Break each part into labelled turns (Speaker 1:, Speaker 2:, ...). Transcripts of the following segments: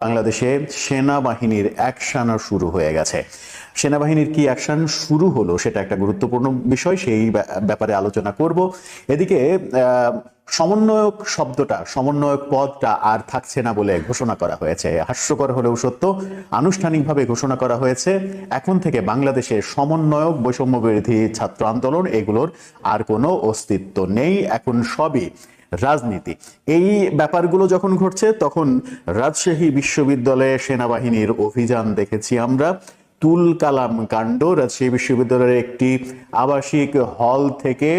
Speaker 1: বাংলাদেশে সেনাবাহিনীর অ্যাকশন শুরু হয়ে গেছে। সেনাবাহিনীর কি অ্যাকশন শুরু হলো সেটা একটা গুরুত্বপূর্ণ বিষয়, সেই ব্যা- ব্যাপারে আলোচনা করব। এদিকে সমন্বয়ক শব্দটা, সমন্বয়ক পদটা আর থাকছে না বলে ঘোষণা করা হয়েছে। হাস্যকর হলেও সত্য, আনুষ্ঠানিকভাবে ঘোষণা করা হয়েছে, এখন থেকে বাংলাদেশের সমন্বয়ক বৈষম্য বিরোধী ছাত্র আন্দোলন, এগুলোর আর কোনো অস্তিত্ব নেই। এখন সবই রাজনীতি। এই ব্যাপারগুলো যখন ঘটছে, তখন রাজশাহী বিশ্ববিদ্যালয়ে সেনাবাহিনীর অভিযান দেখেছি আমরা। তুল কালাম কাণ্ড, রাজশাহী বিশ্ববিদ্যালয়ের একটি আবাসিক হল থেকে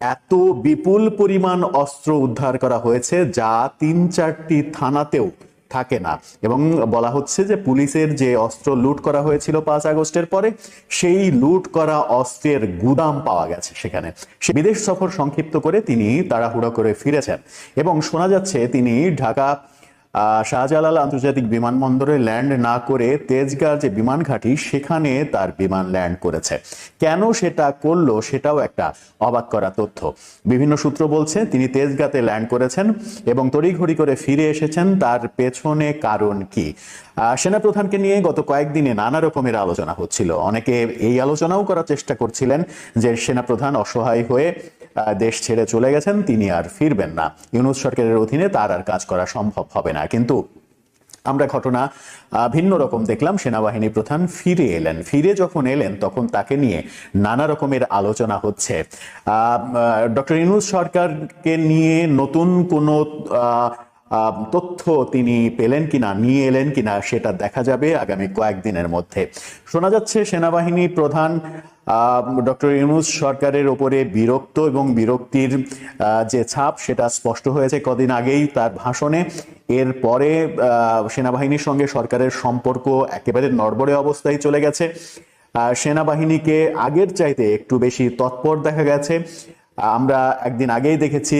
Speaker 1: এত বিপুল পরিমাণ অস্ত্র উদ্ধার করা হয়েছে, যা তিন চারটি থানাতেও থাকে না। এবং বলা হচ্ছে যে পুলিশের যে অস্ত্র লুট করা হয়েছিল পাঁচ আগস্টের পরে, সেই লুট করা অস্ত্রের গুদাম পাওয়া গেছে সেখানে। সে বিদেশ সফর সংক্ষিপ্ত করে তিনি তাড়াহুড়ো করে ফিরেছেন। এবং শোনা যাচ্ছে তিনি ঢাকা শাহজালাল আন্তর্জাতিক বিমানবন্দরে ল্যান্ড না করে তেজগাঁ যে বিমান ঘাঁটি, সেখানে তার বিমান ল্যান্ড করেছে। কেন সেটা করল সেটাও একটা অবাক করা তথ্য। বিভিন্ন সূত্র বলছে, তিনি তেজগাঁতে ল্যান্ড করেছেন এবং তড়িঘড়ি করে ফিরে এসেছেন, তার পেছনে কারণ কি? সেনাপ্রধানকে নিয়ে গত কয়েকদিনে নানা রকমের আলোচনা হচ্ছিল। অনেকে এই আলোচনাও করার চেষ্টা করছিলেন যে সেনাপ্রধান অসহায় হয়ে দেশ ছেড়ে চলে গেছেন, তিনি আর ফিরবেন না। ইউনুস সরকারের অধীনে তার আর কাজ করা সম্ভব হবে না। কিন্তু আমরা ঘটনা ভিন্ন রকম দেখলাম। সেনাবাহিনী প্রধান ফিরে এলেন। ফিরে যখন এলেন, তখন তাকে নিয়ে নানা রকমের আলোচনা হচ্ছে। ডক্টর ইউনুস সরকারকে নিয়ে নতুন কোনো তথ্য তিনি পেলেন কিনা, নিয়ে এলেন কিনা, সেটা দেখা যাবে আগামী কয়েকদিনের মধ্যে। শোনা যাচ্ছে, সেনাবাহিনী প্রধান ডক্টর ইউনুস সরকারের ওপরে বিরক্ত এবং বিরক্তির যে ছাপ, সেটা স্পষ্ট হয়েছে কদিন আগেই তার ভাষণে। এরপরে সেনাবাহিনীর সঙ্গে সরকারের সম্পর্ক একেবারে নড়বড়ে অবস্থায় চলে গেছে। সেনাবাহিনীকে আগের চাইতে একটু বেশি তৎপর দেখা গেছে। আমরা একদিন আগেই দেখেছি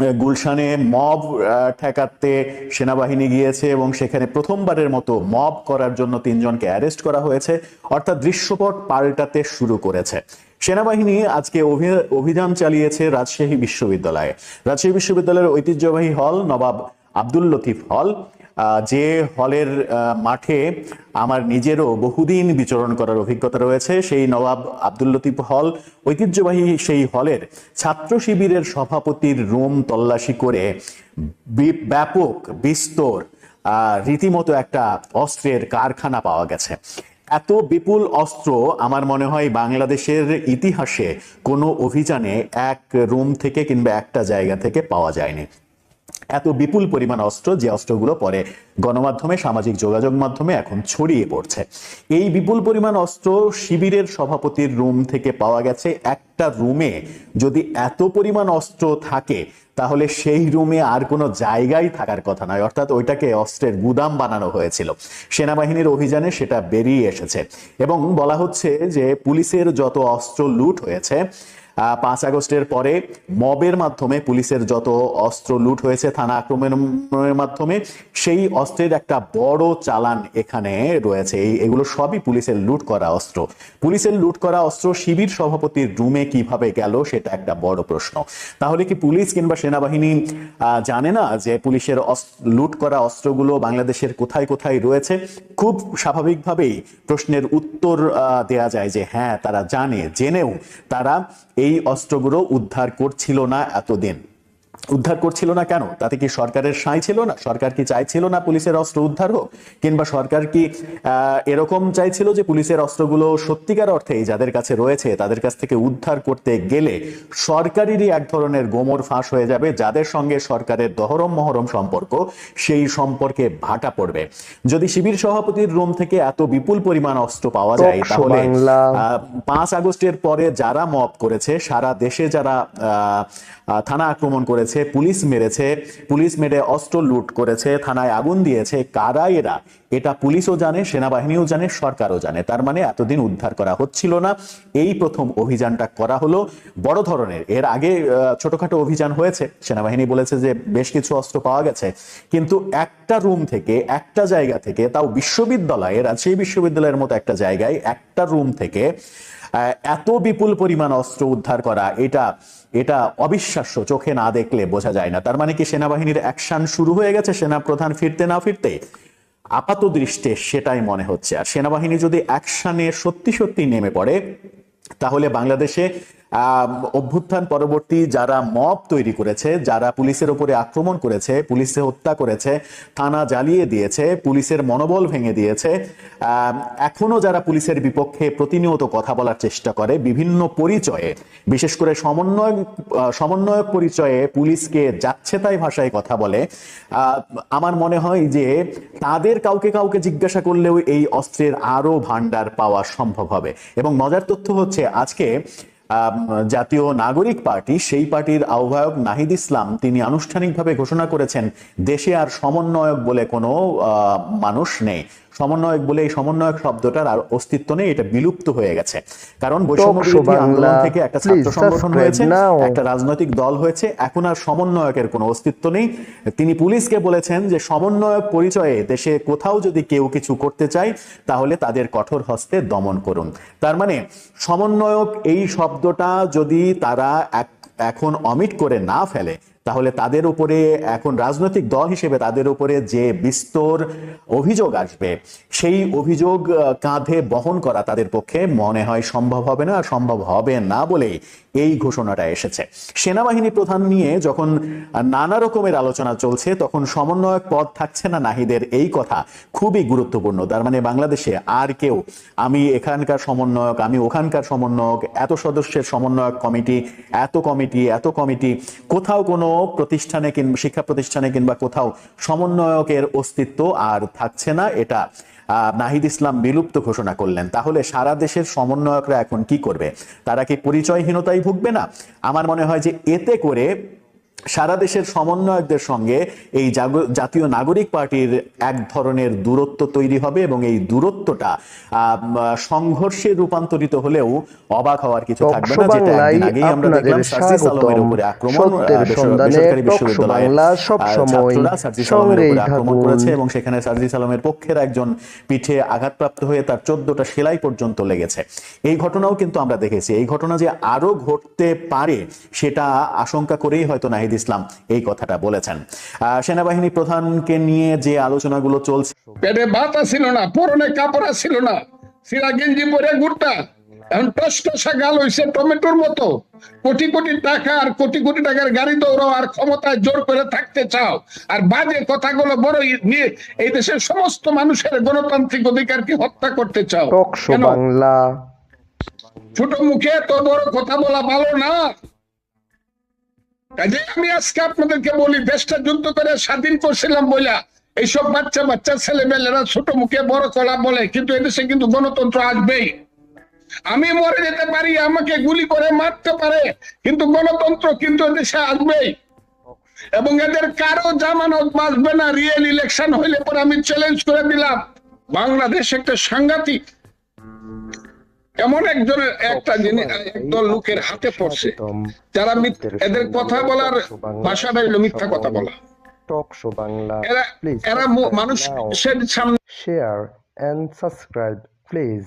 Speaker 1: গুলশানে মব ঠেকাতে সেনাবাহিনী গিয়েছে এবং সেখানে প্রথমবারের মতো মব করার জন্য তিনজনকে অ্যারেস্ট করা হয়েছে, অর্থাৎ দৃশ্যপট পাল্টাতে শুরু করেছে। সেনাবাহিনী আজকে অভি- অভিযান চালিয়েছে রাজশাহী বিশ্ববিদ্যালয়ে। রাজশাহী বিশ্ববিদ্যালয়ের ঐতিহ্যবাহী হল নবাব আব্দুল লতিফ হল। যে হলের মাঠে আমার নিজেরও বহুদিন বিচরণ করার অভিজ্ঞতা রয়েছে, সেই নবাব আব্দুল লতিফ হল, ঐতিহ্যবাহী সেই হলের ছাত্র শিবিরের সভাপতির রুম তল্লাশি করে ব্যাপক বিস্তর রীতিমতো একটা অস্ত্রের কারখানা পাওয়া গেছে। এত বিপুল অস্ত্র আমার মনে হয় বাংলাদেশের ইতিহাসে কোনো অভিযানে এক রুম থেকে কিংবা একটা জায়গা থেকে পাওয়া যায়নি। এত বিপুল পরিমাণ অস্ত্র যে অস্ত্রগুলো পরে গণমাধ্যমে, সামাজিক যোগাযোগ মাধ্যমে এখন ছড়িয়ে পড়ছে। এই বিপুল পরিমাণ অস্ত্র শিবিরের সভাপতির রুম থেকে পাওয়া গেছে। একটা রুমে যদি এত পরিমাণ অস্ত্র থাকে, তাহলে সেই রুমে আর কোনো জায়গায় থাকার কথা নয়। অর্থাৎ ওইটাকে অস্ত্রের গুদাম বানানো হয়েছিল। সেনাবাহিনীর অভিযানে সেটা বেরিয়ে এসেছে। এবং বলা হচ্ছে যে পুলিশের যত অস্ত্র লুট হয়েছে পাঁচ আগস্টের পরে মবের মাধ্যমে পুলিশের যত অস্ত্র লুট হয়েছে, থানা আক্রমণের মাধ্যমে, সেই অস্ত্রের একটা বড় চালান এখানে রয়েছে। এগুলো সবই পুলিশের লুট করা অস্ত্র। পুলিশের লুট করা অস্ত্র শিবির সভাপতির রুমে কীভাবে গেল, সেটা একটা বড় প্রশ্ন। তাহলে কি পুলিশ কিংবা সেনাবাহিনী জানে না যে পুলিশের লুট করা অস্ত্রগুলো বাংলাদেশের কোথায় কোথায় রয়েছে? খুব স্বাভাবিকভাবেই প্রশ্নের উত্তর দেয়া যায় যে হ্যাঁ তারা জানে, জেনেও তারা এই অস্ত্রগুলো উদ্ধার করছিল না এতদিন। উদ্ধার করছিল না কেন? তাতে কি সরকারের সাঁই ছিল না? সরকার কি চাইছিল না পুলিশের অস্ত্র উদ্ধার হোক? কিংবা সরকার কি এরকম চাইছিল যে পুলিশের অস্ত্রগুলো সত্যিকার অর্থেই যাদের কাছে রয়েছে তাদের কাছ থেকে উদ্ধার করতে গেলে সরকারেরই এক ধরনের গোমর ফাঁস হয়ে যাবে যাদের সঙ্গে সরকারের দহরম মহরম সম্পর্ক সেই সম্পর্কে ভাটা পড়বে। যদি শিবির সভাপতির রুম থেকে এত বিপুল পরিমাণ অস্ত্র পাওয়া যায় তাহলে আহ, পাঁচ আগস্টের পরে যারা মব করেছে সারা দেশে যারা থানা আক্রমণ করেছে পুলিশ মেরেছে পুলিশ মেরে অস্ত্র লুট করেছে থানায় আগুন দিয়েছে কারা এরা? এটা পুলিশও জানে, সেনাবাহিনীও জানে, সরকারও জানে। তার মানে এতদিন উদ্ধার করা হচ্ছিল না। এই প্রথম অভিযানটা করা হলো বড় ধরনের। এর আগে ছোটখাটো অভিযান হয়েছে। সেনাবাহিনী বলেছে যে বেশ কিছু অস্ত্র পাওয়া গেছে। কিন্তু একটা রুম থেকে, একটা জায়গা থেকে, তাও বিশ্ববিদ্যালয়ে রাজশাহী বিশ্ববিদ্যালয়ের মতো একটা জায়গায় একটা রুম থেকে এত বিপুল পরিমাণ অস্ত্র উদ্ধার করা, এটা এটা অবিশ্বাস্য। চোখে না দেখলে বোঝা যায় না। তার মানে কি সেনাবাহিনীর অ্যাকশন শুরু হয়ে গেছে সেনা প্রধান ফিরতে না ফিরতে? আপাত দৃষ্টে সেটাই মনে হচ্ছে। আর সেনাবাহিনী যদি অ্যাকশনে সত্যি সত্যি নেমে পড়ে, তাহলে বাংলাদেশে অভ্যুত্থান পরবর্তী যারা মব তৈরি করেছে, যারা পুলিশের উপরে আক্রমণ করেছে পুলিশে হত্যা করেছে, থানা জ্বালিয়ে দিয়েছে, পুলিশের মনোবল ভেঙে দিয়েছে এখনও যারা পুলিশের বিপক্ষে প্রতিনিয়ত কথা বলার চেষ্টা করে, বিভিন্ন পরিচয়ে, বিশেষ করে সমন্বয় সমন্বয়ক পরিচয়ে পুলিশকে যাচ্ছে তাই ভাষায় কথা বলে আমার মনে হয় যে তাদের কাউকে কাউকে জিজ্ঞাসা করলেও এই অস্ত্রের আরও ভাণ্ডার পাওয়া সম্ভব হবে। এবং মজার তথ্য হচ্ছে, আজকে জাতীয় নাগরিক পার্টি, সেই পার্টির আহ্বায়ক নাহিদ ইসলাম, তিনি আনুষ্ঠানিকভাবে ঘোষণা করেছেন, দেশে আর সমন্বয়ক বলে কোনো মানুষ নেই। সমন্বয়ক বলে এই সমন্বয়ক শব্দটার আর অস্তিত্ব নেই এটা বিলুপ্ত হয়ে গেছে। কারণ বৈষম্য বিরোধী আন্দোলন থেকে একটা ছাত্র সংগঠন হয়েছে একটা রাজনৈতিক দল হয়েছে এখন আর সমন্বয়কের কোনো অস্তিত্ব নেই। তিনি পুলিশকে বলেছেন যে সমন্বয়ক পরিচয়ে দেশে কোথাও যদি কেউ কিছু করতে চায় তাহলে তাদের কঠোর হস্তে দমন করুন। তার মানে সমন্বয়ক এই শব্দটা যদি তারা এখন অমিট করে না ফেলে তাহলে তাদের উপরে এখন রাজনৈতিক দল হিসেবে তাদের উপরে যে বিস্তর অভিযোগ আসবে, সেই অভিযোগ কাঁধে বহন করা তাদের পক্ষে মনে হয় সম্ভব হবে না আর সম্ভব হবে না বলেই এই ঘোষণাটা এসেছে। সেনাবাহিনী প্রধান নিয়ে যখন নানা রকমের আলোচনা চলছে, তখন সমন্বয়ক পদ থাকছে না নাহিদের এই কথা খুবই গুরুত্বপূর্ণ। তার মানে বাংলাদেশে আর কেউ, আমি এখানকার সমন্বয়ক, আমি ওখানকার সমন্বয়ক, এত সদস্যের সমন্বয়ক কমিটি, এত কমিটি এত কমিটি, কোথাও কোনো প্রতিষ্ঠানে কিংবা শিক্ষা প্রতিষ্ঠানে কিংবা কোথাও সমন্বয়কের অস্তিত্ব আর থাকছে না, এটা নাহিদ ইসলাম বিলুপ্ত ঘোষণা করলেন। তাহলে সারা দেশের সমন্বয়করা এখন কি করবে? তারা কি পরিচয়হীনতায় ভুগবে না? আমার মনে হয় যে এতে করে সারা দেশের সমন্বয়কদের সঙ্গে এই জাতীয় নাগরিক পার্টির এক ধরনের দূরত্ব তৈরি হবে এবং এই দূরত্বটা সংঘর্ষে রূপান্তরিত হলেও অবাক হওয়ার কিছু থাকবে না যেটা একদিন আগেই আমরা দেখলাম সার্জিস আলমের উপরে আক্রমণ বেসরকারি
Speaker 2: টক
Speaker 1: বিশ্ববিদ্যালয়ের
Speaker 2: বাংলা
Speaker 1: আহ,
Speaker 2: সবসময়
Speaker 1: ছাত্ররা সার্জিস আলমের উপরে আক্রমণ করেছে এবং সেখানে সার্জিস আলমের পক্ষের একজন পিঠে আঘাতপ্রাপ্ত হয়ে তার চোদ্দটা সেলাই পর্যন্ত লেগেছে। এই ঘটনাও কিন্তু আমরা দেখেছি। এই ঘটনা যে আরও ঘটতে পারে সেটা আশঙ্কা করেই হয়তো নাহিদ ইসলাম এই কথাটা বলেছেন। সেনাবাহিনী প্রধানকে নিয়ে যে আলোচনাগুলো চলছে
Speaker 3: পেটে ভাত ছিল না পরনে কাপড় ছিল না সিরা গেঞ্জি পরে ঘুরতা এখন টস টসা গাল হইছে টমেটোর মতো। কোটি কোটি টাকা আর কোটি কোটি টাকার গাড়ি দৌড়াও আর ক্ষমতায় জোর করে থাকতে চাও। আর বাজে কথাগুলো বড় নিয়ে এই দেশের সমস্ত মানুষের গণতান্ত্রিক অধিকারকে হত্যা করতে চাও।
Speaker 2: Talk show Bangla.
Speaker 3: ছোট মুখে তো বড় কথা বলা ভালো না। কাজে আমি আজকে আপনাদেরকে বলি, দেশটা যুদ্ধ করে স্বাধীন করছিলাম বইলা। এইসব বাচ্চা বাচ্চা ছেলে মেয়েরা ছোট মুখে বড় কলা বলে, কিন্তু এদেশে কিন্তু গণতন্ত্র আসবেই। আমি মরে যেতে পারি, আমাকে গুলি করে মারতে পারে, কিন্তু গণতন্ত্র কিন্তু এদেশে আসবেই। এবং এদের কারও জামানত বাঁচবে না রিয়েল ইলেকশন হইলে পরে আমি চ্যালেঞ্জ করে দিলাম। বাংলাদেশ একটা সাংঘাতিক এমন একজনের একটা জিনিস একদল লোকের হাতে পড়ছে যারা এদের কথা বলার ভাষা হলো মিথ্যা কথা বলা।
Speaker 2: Talk show Bangla.
Speaker 3: এরা
Speaker 2: Please
Speaker 3: মানুষ
Speaker 2: শেয়ার
Speaker 3: সামনে
Speaker 2: সাবস্ক্রাইব প্লিজ